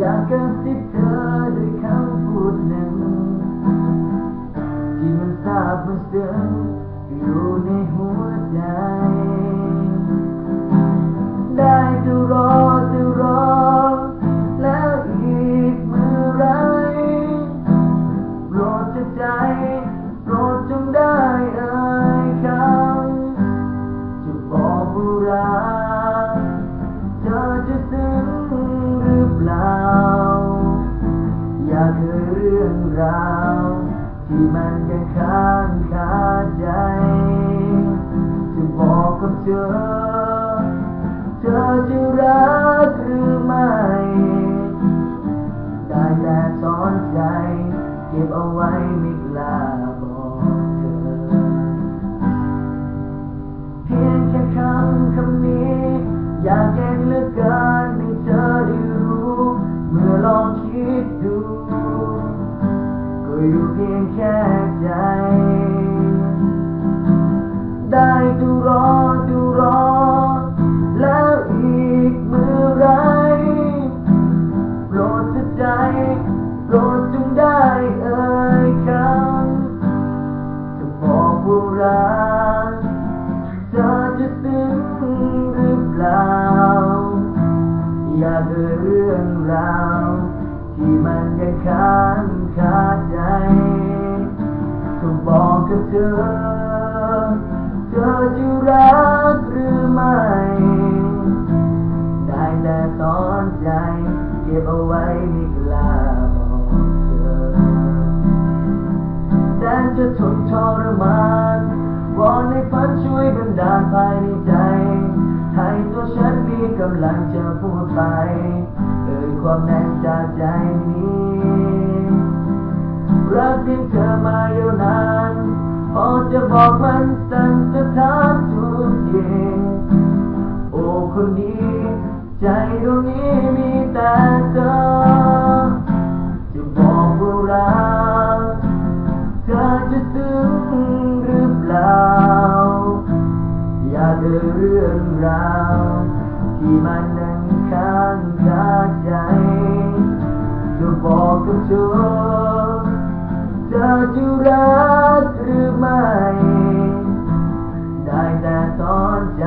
กระซิบเธอ รื่องราว ที่มันยังค้างคาใจ จะบอกกับเธอ เธอจะ พียงแค่ใจ ได้ดูรอดูรอ แล้วอีกเมื่อไรโปรดเถอะใจโปรดจงได้เอ่ยคำจะบอกว่ารักเธอจะซึ้งหรือเปล่า อยากเอ่ยเรื่องราวที่มันยังค้างคา ใจจะบอกกับเธอ เธอจะรักหรือไม่ ได้แต่สอนใจ เก็บเอาไว้ไม่กล้าบอกเธอแสนจะทนทรมานวอนให้ฝันช่วยบันดาลภายในใจให้ตัวฉันมีกำลังจะพูดไปเอ่ยความแน่จากใจนี้รักเพียงเธอมายาวนานพอ จะบอกมันสั่นจะถามทุกอย่งโอ้คนนี้ใจดวงนี้มีแต่เธอ จะบอกว่ารักเธอจะซึ้งหรือเปล่า อย่าเดิเรื่องราวที่มันนั่งข้างกาใจ จะบอกกับเธอเธอจะรักือไม่ ได้แต่สอนใจ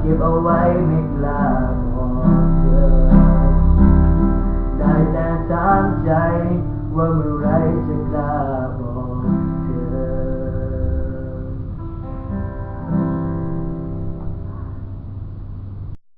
เก็บเอาไว้ไม่กล้าบอกเธอ ได้แต่ถามใจว่าเมื่อไรจะกล้า